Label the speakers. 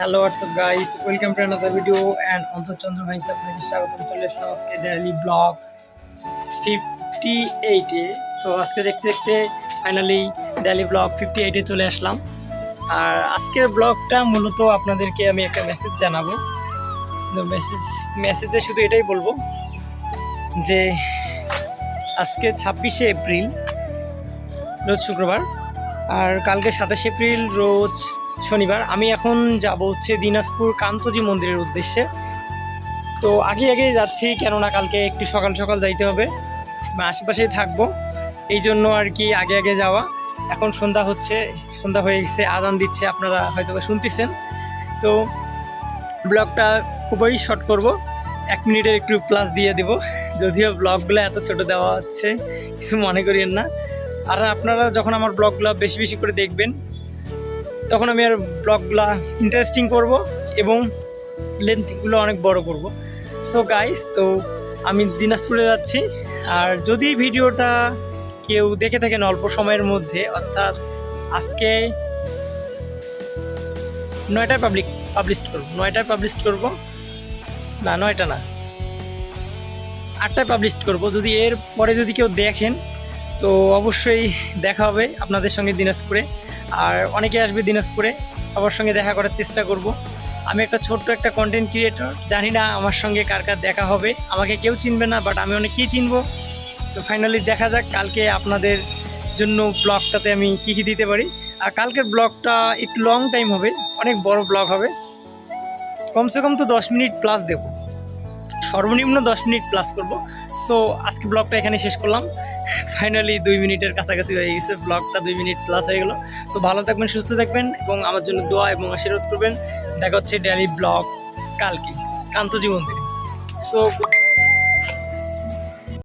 Speaker 1: Hello WhatsApp guys welcome to another video and অন্তর্চন্দ্র ভাইস আপনাকে স্বাগতম। চলে আসলাম আজকে ডেইলি ব্লগ ফিফটি এইটে তো আজকে দেখতে দেখতে ফাইনালি ডেইলি ব্লগ ফিফটি এইটে চলে আসলাম। আর আজকের ব্লগটা মূলত আপনাদেরকে আমি একটা মেসেজ জানাব। মেসেজ মেসেজে শুধু এটাই বলব যে, আজকে ছাব্বিশে এপ্রিল, রোজ শুক্রবার। আর কালকে সাতাশে এপ্রিল, রোজ শনিবার। আমি এখন যাব হচ্ছে দিনাজপুর কান্তজি মন্দিরের উদ্দেশ্যে। তো আগে আগে যাচ্ছি, কেননা কালকে একটু সকাল সকাল যাইতে হবে। আশেপাশেই থাকব। এই জন্য আর কি আগে আগে যাওয়া। এখন সন্ধ্যা হচ্ছে, সন্ধ্যা হয়ে গেছে, আজান দিচ্ছে, আপনারা হয়তো শুনতেছেন। তো ব্লগটা খুবই শর্ট করব। এক মিনিটের একটু প্লাস দিয়ে দেব। যদিও ব্লগগুলো এত ছোট দেওয়া হচ্ছে, কিছু মনে করিয়েন না। আর আপনারা যখন আমার ব্লগগুলো বেশি বেশি করে দেখবেন তখন আমি আর ব্লগগুলো ইন্টারেস্টিং করব এবং লেন্থগুলো অনেক বড় করব। সো গাইস তো আমি দিনাজপুরে যাচ্ছি। আর যদি ভিডিওটা কেউ দেখে থাকেন অল্প সময়ের মধ্যে, অর্থাৎ আজকে নয়টায় পাবলিক পাবলিশ করব। নয়টায় পাবলিশ করব। না, নয়টা না। আটটায় পাবলিশ করব। যদি এর পরে যদি কেউ দেখেন তো অবশ্যই দেখা হবে আপনাদের সঙ্গে দিনাজপুরে। আর অনেকে আসবে দিনাজপুরে আমার সঙ্গে দেখা করার চেষ্টা করব। আমি একটা ছোট্ট একটা কন্টেন্ট ক্রিয়েটর জানি না আমার সঙ্গে কার কার দেখা হবে। আমাকে কেউ চিনবে না বাট আমি অনেক অনেককেই চিনব। তো ফাইনালি দেখা যাক, কালকে আপনাদের জন্য ব্লগটাতে আমি কী কী দিতে পারি। আর কালকের ব্লগটা একটু লং টাইম হবে, অনেক বড় ব্লগ হবে। কমসে কম তো দশ মিনিট প্লাস দেবো। সর্বনিম্ন দশ মিনিট প্লাস করব। সো আজকে ব্লগটা এখানে শেষ করলাম। ফাইনালি দুই মিনিটের কাছাকাছি হয়ে গেছে ব্লগটা দুই মিনিট প্লাস হয়ে গেলো। তো ভালো থাকবেন, সুস্থ থাকবেন এবং আমার জন্য দোয়া এবং আশীর্বাদ করবেন। দেখা হচ্ছে ডেলি ব্লগ কালকে কান্ত জীবন থেকে সো